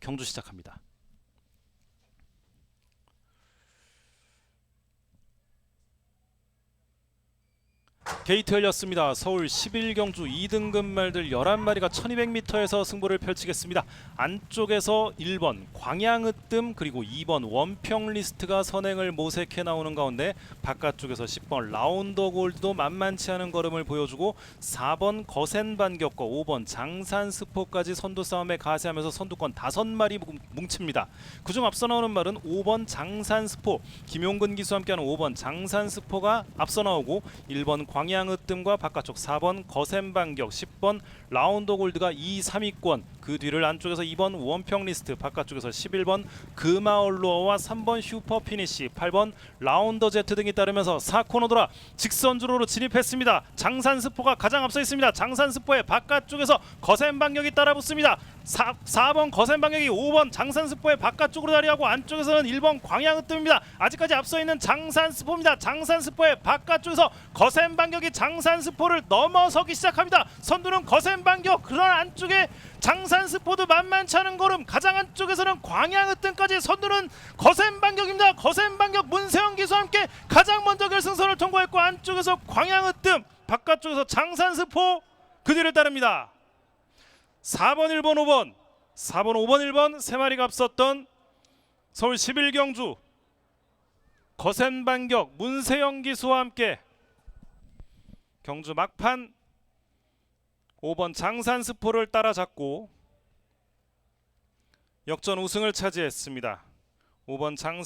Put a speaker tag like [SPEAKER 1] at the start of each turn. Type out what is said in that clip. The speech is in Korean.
[SPEAKER 1] 경주 시작합니다. 게이트 열렸습니다. 서울 11경주 2등급 말들 11마리가 1200m에서 승부를 펼치겠습니다. 안쪽에서 1번 광양으뜸 그리고 2번 원평리스트가 선행을 모색해 나오는 가운데 바깥쪽에서 10번 라운더 골드도 만만치 않은 걸음을 보여주고 4번 거센반격과 5번 장산스포까지 선두 싸움에 가세하면서 선두권 5마리 뭉칩니다. 그중 앞서 나오는 말은 5번 장산스포 김용근 기수와 함께하는 5번 장산스포가 앞서 나오고 1번 광양 으뜸과 바깥쪽 4번 거센반격 10번 라운더 골드가 2, 3위권 그 뒤를 안쪽에서 2번 원평리스트 바깥쪽에서 11번 금아얼로어와 3번 슈퍼피니시 8번 라운더 제트 등이 따르면서 4코너 돌아 직선주로로 진입했습니다. 장산스포가 가장 앞서 있습니다. 장산스포의 바깥쪽에서 거센반격이 따라붙습니다. 4, 4번 거센방역이 5번 장산스포의 바깥쪽으로 자리하고 안쪽에서는 1번 광양으뜸입니다. 아직까지 앞서 있는 장산스포입니다. 장산스포의 바깥쪽에서 거센방역이 장산스포를 넘어서기 시작합니다. 선두는 거센방역 그러나 안쪽에 장산스포도 만만치 않은 걸음 가장 안쪽에서는 광양으뜸까지 선두는 거센방역입니다. 거센방역 문세영 기수와 함께 가장 먼저 결승선을 통과했고 안쪽에서 광양으뜸 바깥쪽에서 장산스포 그 뒤를 따릅니다. 4번 1번 5번 4번 5번 1번 세 마리가 앞섰던 서울 11경주 거센 반격 문세영 기수와 함께 경주 막판 5번 장산스포를 따라잡고 역전 우승을 차지했습니다. 5번 장산